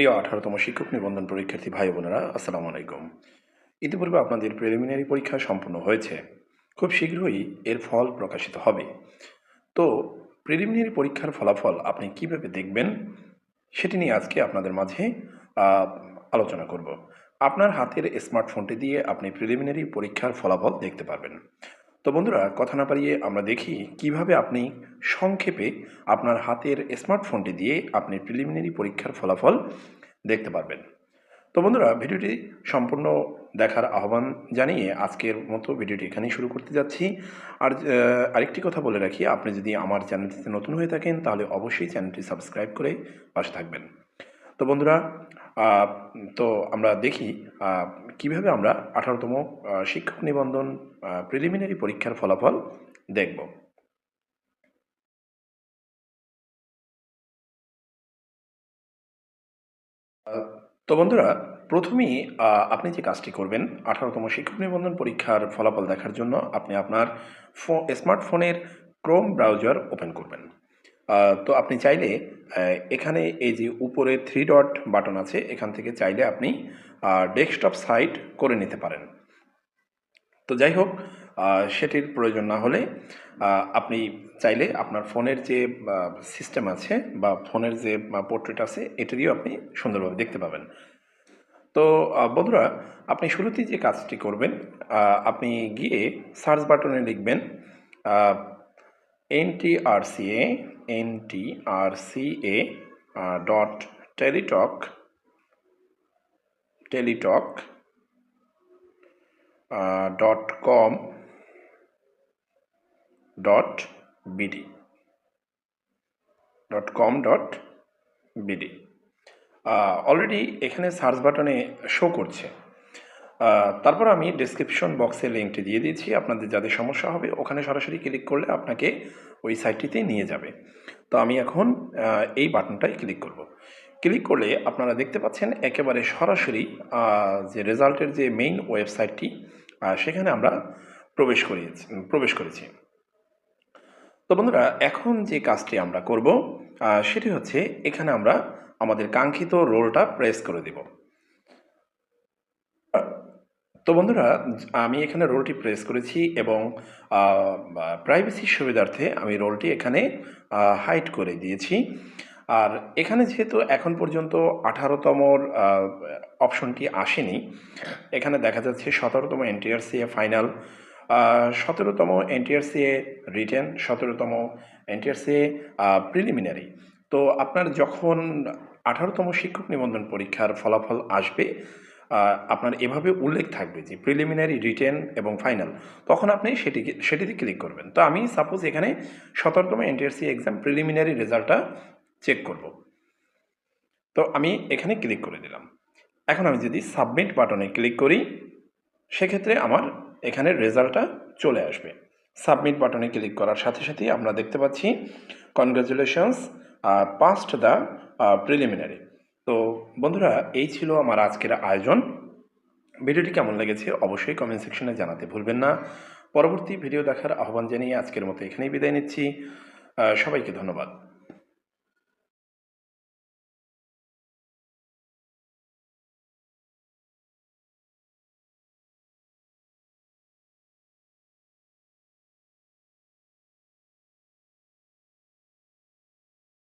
প্রিয় আঠারোতম শিক্ষক নিবন্ধন পরীক্ষার্থী ভাই বোনেরা, আসসালামু আলাইকুম। ইতিপূর্বে আপনাদের প্রিলিমিনারি পরীক্ষা সম্পন্ন হয়েছে। খুব শীঘ্রই এর ফল প্রকাশিত হবে। তো প্রিলিমিনারি পরীক্ষার ফলাফল আপনি কীভাবে দেখবেন, সেটি নিয়ে আজকে আপনাদের মাঝে আলোচনা করব। আপনার হাতের স্মার্টফোনটি দিয়ে আপনি প্রিলিমিনারি পরীক্ষার ফলাফল দেখতে পারবেন। তো বন্ধুরা, কথা না পারিয়ে আমরা দেখি কীভাবে আপনি সংক্ষেপে আপনার হাতের স্মার্টফোনটি দিয়ে আপনি প্রিলিমিনারি পরীক্ষার ফলাফল দেখতে পারবেন। তো বন্ধুরা, ভিডিওটি সম্পূর্ণ দেখার আহ্বান জানিয়ে আজকের মতো ভিডিওটি এখানেই শুরু করতে যাচ্ছি। আর আরেকটি কথা বলে রাখি, আপনি যদি আমার চ্যানেলটিতে নতুন হয়ে থাকেন, তাহলে অবশ্যই চ্যানেলটি সাবস্ক্রাইব করে পাশে থাকবেন। তো বন্ধুরা তো আমরা দেখি কীভাবে আমরা আঠারোতম শিক্ষক নিবন্ধন প্রিলিমিনারি পরীক্ষার ফলাফল দেখব। তো বন্ধুরা, প্রথমেই আপনি যে কাজটি করবেন আঠারোতম শিক্ষক নিবন্ধন পরীক্ষার ফলাফল দেখার জন্য, আপনি আপনার স্মার্টফোনের ক্রোম ব্রাউজার ওপেন করবেন। তো আপনি চাইলে এখানে এই যে উপরে থ্রি ডট বাটন আছে, এখান থেকে চাইলে আপনি ডেস্কটপ সাইট করে নিতে পারেন। তো যাই হোক সেটির প্রয়োজন না হলে আপনি চাইলে আপনার ফোনের যে সিস্টেম আছে বা ফোনের যে পোর্ট্রেট আছে এটা দিয়েও আপনি সুন্দরভাবে দেখতে পাবেন। তো বন্ধুরা, আপনি শুরুতেই যে কাজটি করবেন আপনি গিয়ে সার্চ বাটনে লিখবেন N T R C A N T R C A dot Teletalk Teletalk dot com dot BD dot com dot BD already এখানে সার্চ বাটনে শো করছে। তারপর আমি ডেসক্রিপশন বক্সে লিঙ্কটি দিয়ে দিয়েছি। আপনাদের যাদের সমস্যা হবে, ওখানে সরাসরি ক্লিক করলে আপনাকে ওই সাইটটিতে নিয়ে যাবে। তো আমি এখন এই বাটনটাই ক্লিক করব। ক্লিক করলে আপনারা দেখতে পাচ্ছেন একেবারে সরাসরি যে রেজাল্টের যে মেইন ওয়েবসাইটটি সেখানে আমরা প্রবেশ করিয়েছি, প্রবেশ করেছি। তো বন্ধুরা, এখন যে কাজটি আমরা করব সেটি হচ্ছে এখানে আমরা আমাদের কাঙ্ক্ষিত রোলটা প্রেস করে দেব। তো বন্ধুরা, আমি এখানে রোলটি প্রেস করেছি এবং প্রাইভেসির সুবিধার্থে আমি রোলটি এখানে হাইড করে দিয়েছি। আর এখানে যেহেতু এখন পর্যন্ত আঠারোতমর অপশনটি আসেনি, এখানে দেখা যাচ্ছে সতেরোতম এনটিআরসিএ ফাইনাল সতেরোতম এনটিআরসিএ রিটেন সতেরোতম এনটিআরসিএ প্রিলিমিনারি তো আপনার যখন আঠারোতম শিক্ষক নিবন্ধন পরীক্ষার ফলাফল আসবে আপনার এভাবে উল্লেখ থাকবে যে প্রিলিমিনারি রিটেন এবং ফাইনাল তখন আপনি সেটিকে সেটিতে ক্লিক করবেন। তো আমি সাপোজ এখানে সতেরোতম এনটিআরসি এক্সাম প্রিলিমিনারি রেজাল্টটা চেক করব। তো আমি এখানে ক্লিক করে দিলাম। এখন আমি যদি সাবমিট বাটনে ক্লিক করি, সেক্ষেত্রে আমার এখানে রেজাল্টটা চলে আসবে। সাবমিট বাটনে ক্লিক করার সাথে সাথেই আমরা দেখতে পাচ্ছি কনগ্রাচুলেশনস পাস্ট দ্য প্রিলিমিনারি তো বন্ধুরা, এই ছিল আমার আজকের আয়োজন। ভিডিওটি কেমন লেগেছে অবশ্যই কমেন্ট সেকশনে জানাতে ভুলবেন না। পরবর্তী ভিডিও দেখার আহ্বান জানিয়ে আজকের মতো এখানেই বিদায় নিচ্ছি। সবাইকে ধন্যবাদ।